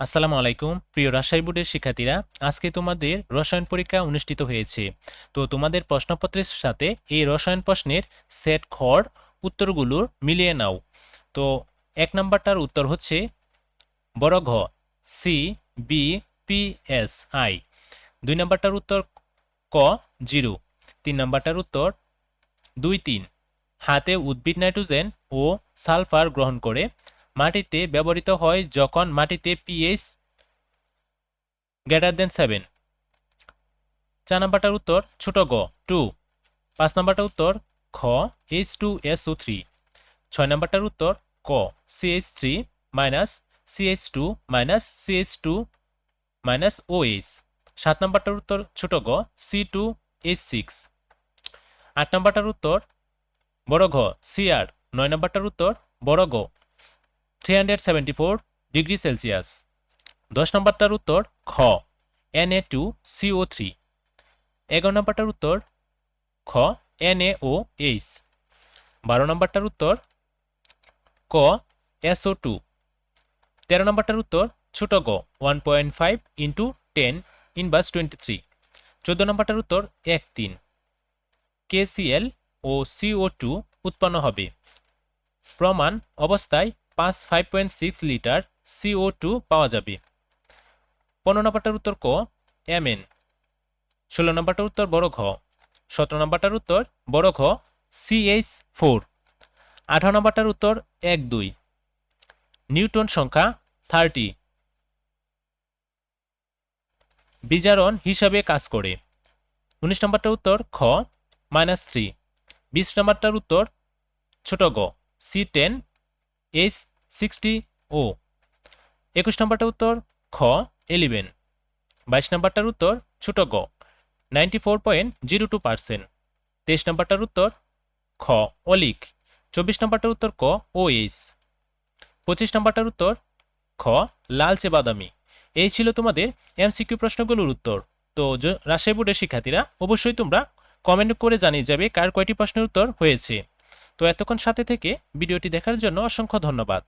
আসসালামু আলাইকুম, প্রিয় রাজশাহী বোর্ডের শিক্ষার্থীরা, আজকে তোমাদের রসায়ন পরীক্ষা অনুষ্ঠিত হয়েছে। তো তোমাদের প্রশ্নপত্রের সাথে এই রসায়ন প্রশ্নের সেট খড় উত্তরগুলোর মিলিয়ে নাও। তো এক নাম্বারটার উত্তর হচ্ছে বড় ঘ C B P S I দুই নাম্বারটার উত্তর ক, জিরো। তিন নাম্বারটার উত্তর দুই, তিন। হাতে উদ্ভিদ নাইট্রোজেন ও সালফার গ্রহণ করে মাটিতে ব্যবহৃত হয় যখন মাটিতে পিএইচ গ্রেটার দেন সেভেন চার নাম্বারটার উত্তর ছোট গ টু পাঁচ নাম্বারটার উত্তর খ H two S O three ছয় নাম্বারটার উত্তর ক CH three minus CH two minus CH two minus O H সাত নাম্বারটার উত্তর ছোট গ সি টু এইচ সিক্স আট নাম্বারটার উত্তর বড় ঘ সিআর নয় নাম্বারটার উত্তর বড় গ। Three hundred seventy four degree Celsius দশ নম্বরটার উত্তর খ। N A two CO three এগারো নম্বরটার উত্তর খ এন এ ও এইচ বারো নম্বরটার উত্তর ক এসও টু তেরো নম্বরটার উত্তর ছোট গ one point five into ten inverse twenty three চোদ্দ নম্বরটার উত্তর এক তিন। কেসিএল ও সিও টু উৎপন্ন হবে। প্রমাণ অবস্থায় পাঁচ five point six litre CO two পাওয়া যাবে। পনেরো নম্বরটার উত্তর ক এম এন ষোলো নম্বরটার উত্তর বড় ঘ। সতেরো নম্বরটার উত্তর বড় ঘ সিএইচ ফোর আঠারো নম্বরটার উত্তর এক দুই। নিউটন সংখ্যা থার্টি বিজারণ হিসাবে কাজ করে। উনিশ নম্বরটার উত্তর খ মাইনাস থ্রি বিশ নম্বরটার উত্তর ছোট গ C ten H sixty O একুশ নম্বরটার উত্তর খ এলিভেন বাইশ নম্বরটার উত্তর ছোট গ ninety four point zero two percent তেইশ নম্বরটার উত্তর খ, অলিক। চব্বিশ নম্বরটার উত্তর ক ও এইচ পঁচিশ নম্বরটার উত্তর খ, লালচে বাদামি। এই ছিল তোমাদের এমসিকিউ প্রশ্নগুলোর উত্তর। তো রাজশাহী বোর্ডের শিক্ষার্থীরা অবশ্যই তোমরা কমেন্ট করে জানিয়ে যাবে কার কয়টি প্রশ্নের উত্তর হয়েছে। তো এতক্ষণ সাথে থেকে ভিডিওটি দেখার জন্য অসংখ্য ধন্যবাদ।